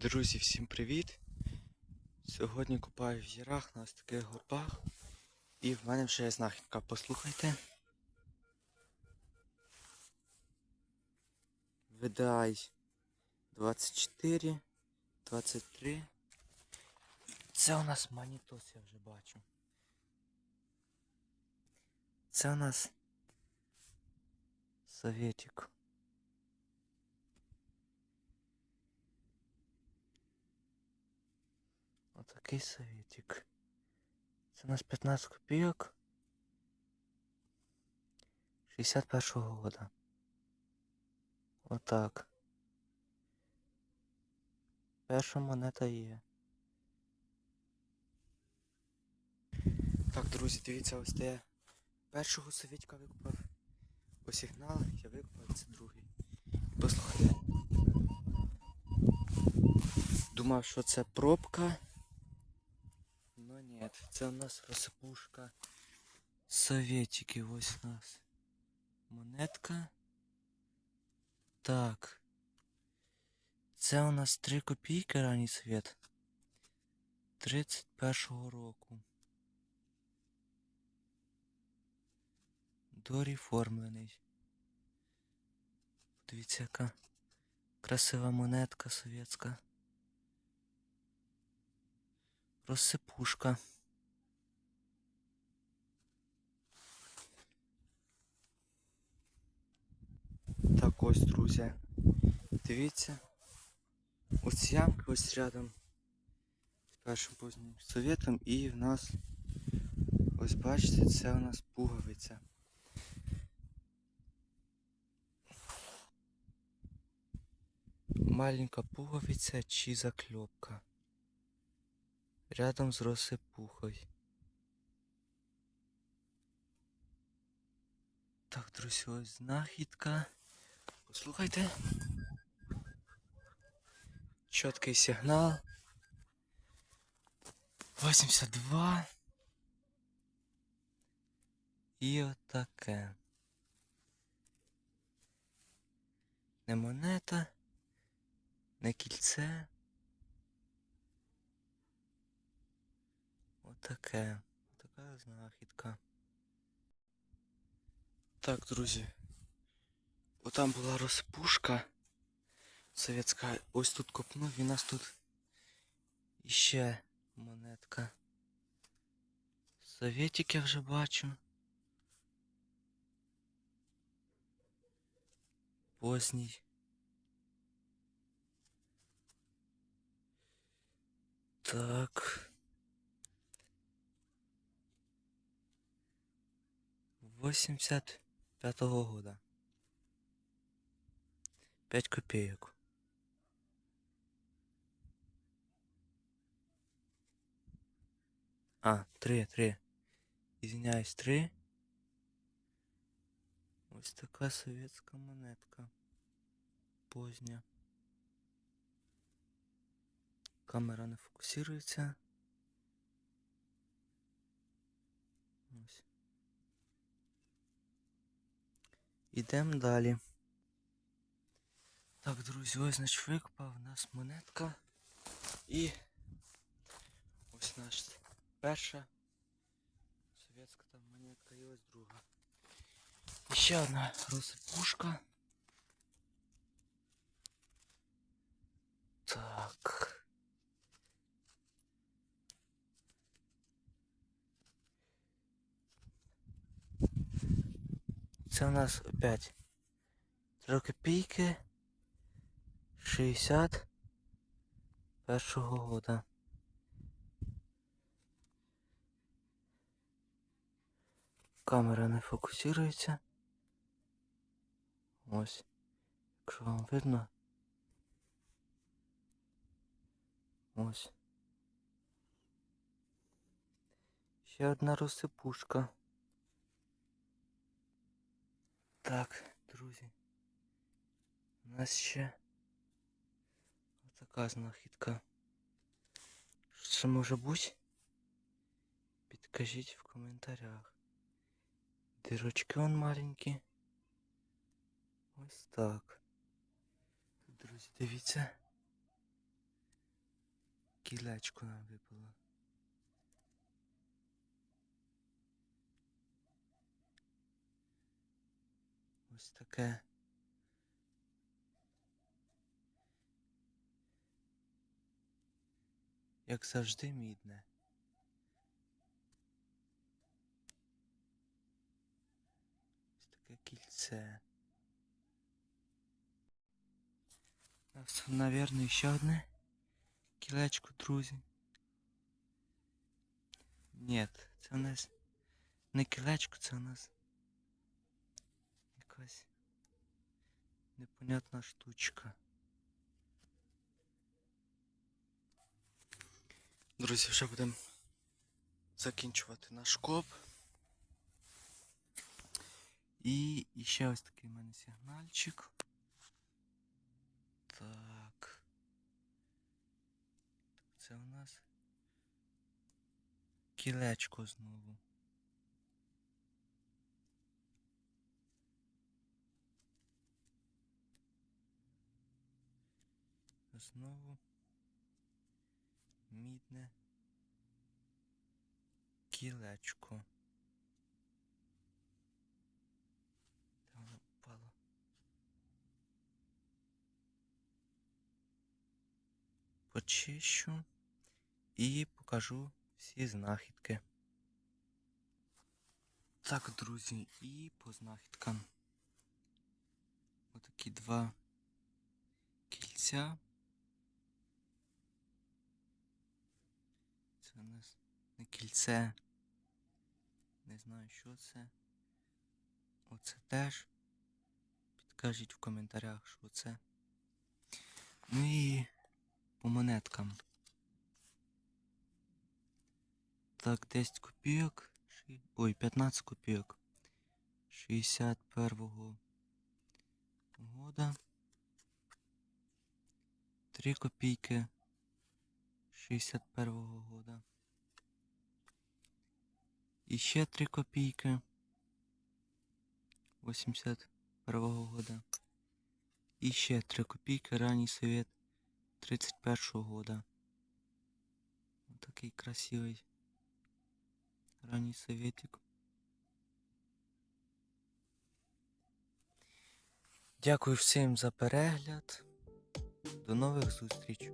Друзі, всім привіт! Сьогодні купаю в ярах на ось таких горбах. І в мене вже є знахідка. Послухайте. VDI 24, 23. Це у нас манітос, я вже бачу. Це у нас Советик. Отакий советик. Це у нас 15 копійок. 61-го года. Отак. Перша монета є. Так, друзі, дивіться, ось де першого совітка викупав. Сигнал я викупав це другий. Послухайте. Думав, що це пробка. Ні, це у нас розпушка. Советики, ось у нас. Монетка. Так. Це у нас 3 копійки ранній світ. 31-го року. Доріформлений. Дивіться, яка красива монетка совєтська. Розсипушка. Так ось, друзі. Дивіться. Ось ямки ось рядом з першим позднім совєтом і в нас ось бачите, це у нас пуговиця. Маленька пуговиця чи заклепка. Рядом з розсипухою. Так, друзі, ось знахідка. Послухайте. Чіткий сигнал. 82. І отаке. Не монета, не кільце. Отаке. Така знахідка. Так, друзі. Отам була розпушка совєтська. Ось тут копнув і нас тут іще монетка. Советик я вже бачу. Поздній. Так. 85-го года. 5 копеек. А, 3, 3. Извиняюсь, 3. Ось така совєтська монетка. Позня. Камера не фокусується. Ось. Ідемо далі. Так, друзі, ось значить викопав у нас монетка. І ось наша перша совєтська там монетка і ось друга. І ще одна розпушка. Так. Це у нас опять 3 копійки 60 першого года. Камера не фокусується. Ось. Якщо вам видно. Ось. Ще одна розсипушка. Так, друзі. У нас ще така знахідка. Що це може бути? Підкажіть в коментарях. Дирочки он маленькі. Ось так. Друзі, дивіться. Кілечко нам випало. Ось таке. Як завжди мідне. Ось таке кільце. У нас, Навірно, ще одне кілечко, друзі. Ні, це у нас не кілечко, це у нас якась непонятна штучка. Друзі, вже будемо закінчувати наш коп. І, і ще ось такий в мене сигнальчик. Так. Це у нас кілечко знову. Знову мідне кілечко. Де воно впало? Почищу і покажу всі знахідки. Так, друзі, і по знахідкам. Отакі два кільця. Це не кільце. Не знаю, що це. Оце теж. Підкажіть в коментарях, що це. Ну і по монеткам. Так, 10 копійок. Ой, 15 копійок. 61-го года. 3 копійки 61-го года. І ще 3 копійки 81-го года. І ще 3 копійки ранній совет 31-го года. Вот такий красивий ранній советик. Дякую всім за перегляд. До нових зустріч.